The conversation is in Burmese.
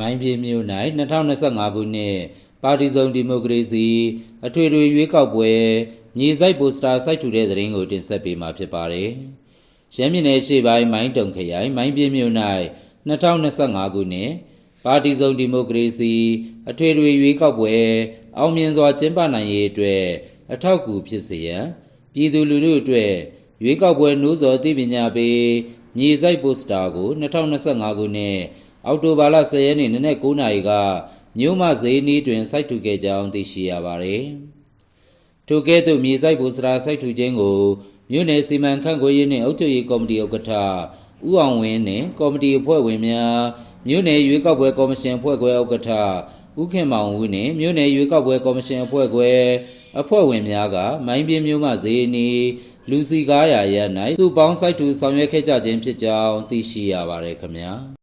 မိုင်းပြင်းမြို့၌2025ခုနှစ်ပါတီစုံဒီမိုကရေစီအထွေထွေရွေးကောက်ပွဲမြေစိုက်ပိုစတာစိုက်ထူတဲ့သတင်းကိုတင်ဆက်ပေးမှာဖြစ်ပါတယ်။ရမ်းပြည်နယ်ရှေ့ပိုင်းမိုင်းတုံခရိုင်မိုင်းပြင်းမြို့၌2025ခုနှစ်ပါတီစုံဒီမိုကရေစီအထွေထွေရွေးကောက်ပွဲအောင်မြင်စွာကျင်းပနိုင်ရေးအတွက်အထောက်အကူဖြစ်စေရန်ပြည်သူလူထုအတွက်ရွေးကောက်ပွဲနှိုးဆော်သိပညာပေးမြေစိုက်ပိုစတာကို2025ခုနှစ် အောက်တိုဘာလ10ရက်နေ့နနက်9:00နာရီကမြို့မဈေးနီးတွင်စိုက်ထူခဲ့ကြောင်းသိရှိရပါသည်။ထိုကဲ့သို့မြေစိုက်ဘူစရာစိုက်ထူခြင်းကိုမြို့နယ်စီမံခန့်ခွဲရေးနှင့်အုပ်ချုပ်ရေးကော်မတီဥက္ကဋ္ဌဦးအောင်ဝင်းနှင့်ကော်မတီအဖွဲ့ဝင်များမြို့နယ်ရွေးကောက်ပွဲကော်မရှင်အဖွဲ့ခွဲဥက္ကဋ္ဌဦးခင်မောင်ဦးနှင့်မြို့နယ်ရွေးကောက်ပွဲကော်မရှင်အဖွဲ့ခွဲအဖွဲ့ဝင်များကမိုင်းပြင်းမြို့မဈေးနီးလူစီကားရာရ၌စုပေါင်းစိုက်ထူဆောင်ရွက်ခဲ့ကြခြင်းဖြစ်ကြောင်းသိရှိရပါရယ်ခင်ဗျာ။